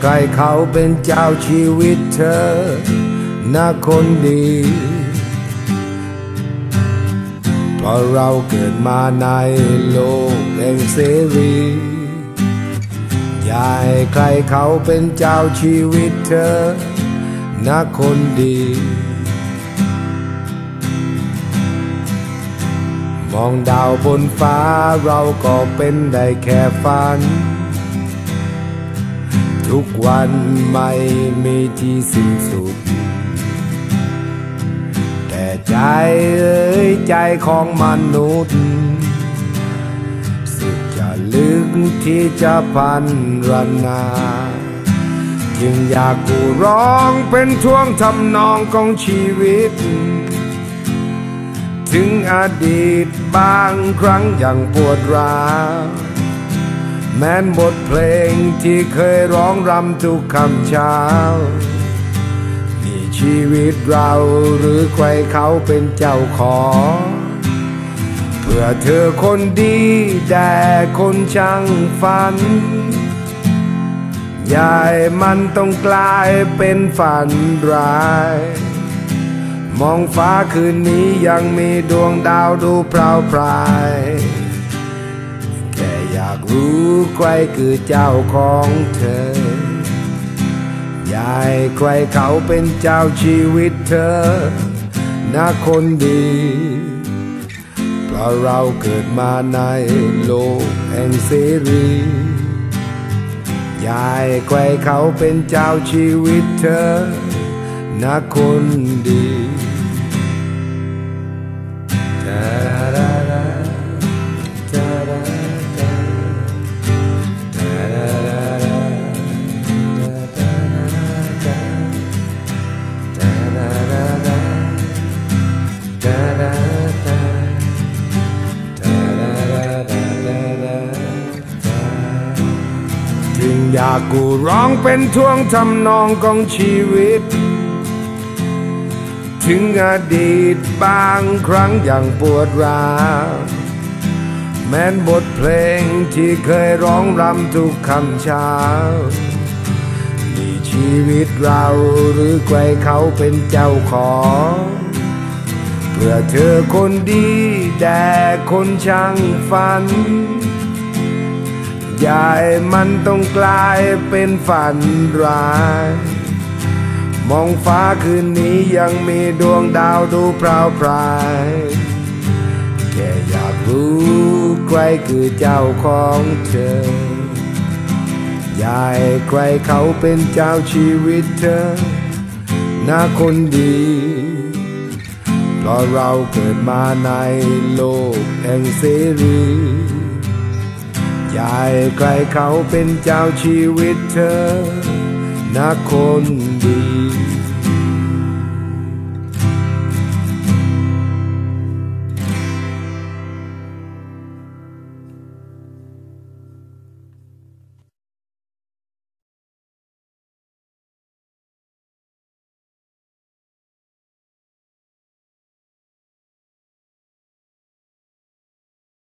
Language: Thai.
ใครเขาเป็นเจ้าชีวิตเธอนะคนดีเพราะเราเกิดมาในโลกแห่งเสรีอย่าให้ใครเขาเป็นเจ้าชีวิตเธอนะคนดี มองดาวบนฟ้าเราก็เป็นได้แค่ฝัน ทุกวันไม่มีที่สิ้นสุด แต่ใจเอ้ยใจของมนุษย์สุดจะลึกที่จะพันรนา จึงอยากกูร้องเป็นท่วงทำนองของชีวิต ถึงอดีตบางครั้งย่างปวดร้าว แม้นบทเพลงที่เคยร้องรำทุกคำเช้ามีชีวิตเราหรือใครเขาเป็นเจ้าของ เพื่อเธอคนดีแต่คนช่างฝัน ยายมันต้องกลายเป็นฝันร้าย มองฟ้าคืนนี้ยังมีดวงดาวดูเปล่าปลายแค่อยากรู้ใครคือเจ้าของเธอยายใครเขาเป็นเจ้าชีวิตเธอนะคนดี เพราะเราเกิดมาในโลกแห่งเสรียายใครเขาเป็นเจ้าชีวิตเธอนะคนดี อยากกูร้องเป็นท่วงทำนองของชีวิต ถึงอดีตบางครั้งอย่างปวดร้าวแม้นบทเพลงที่เคยร้องรำทุกคำเช้ามีชีวิตเราหรือใครเขาเป็นเจ้าของ เพื่อเธอคนดีแต่คนช่างฝัน ยายมันต้องกลายเป็นฝันร้าย มองฟ้าคืนนี้ยังมีดวงดาวดูเปล่าปลายแค่อยากรู้ใครคือเจ้าของเธอยายใครเขาเป็นเจ้าชีวิตเธอน่าคนดีเพราะเราเกิดมาในโลกแห่งเสรี ยายใครเขาเป็นเจ้าชีวิตเธอนะคนดี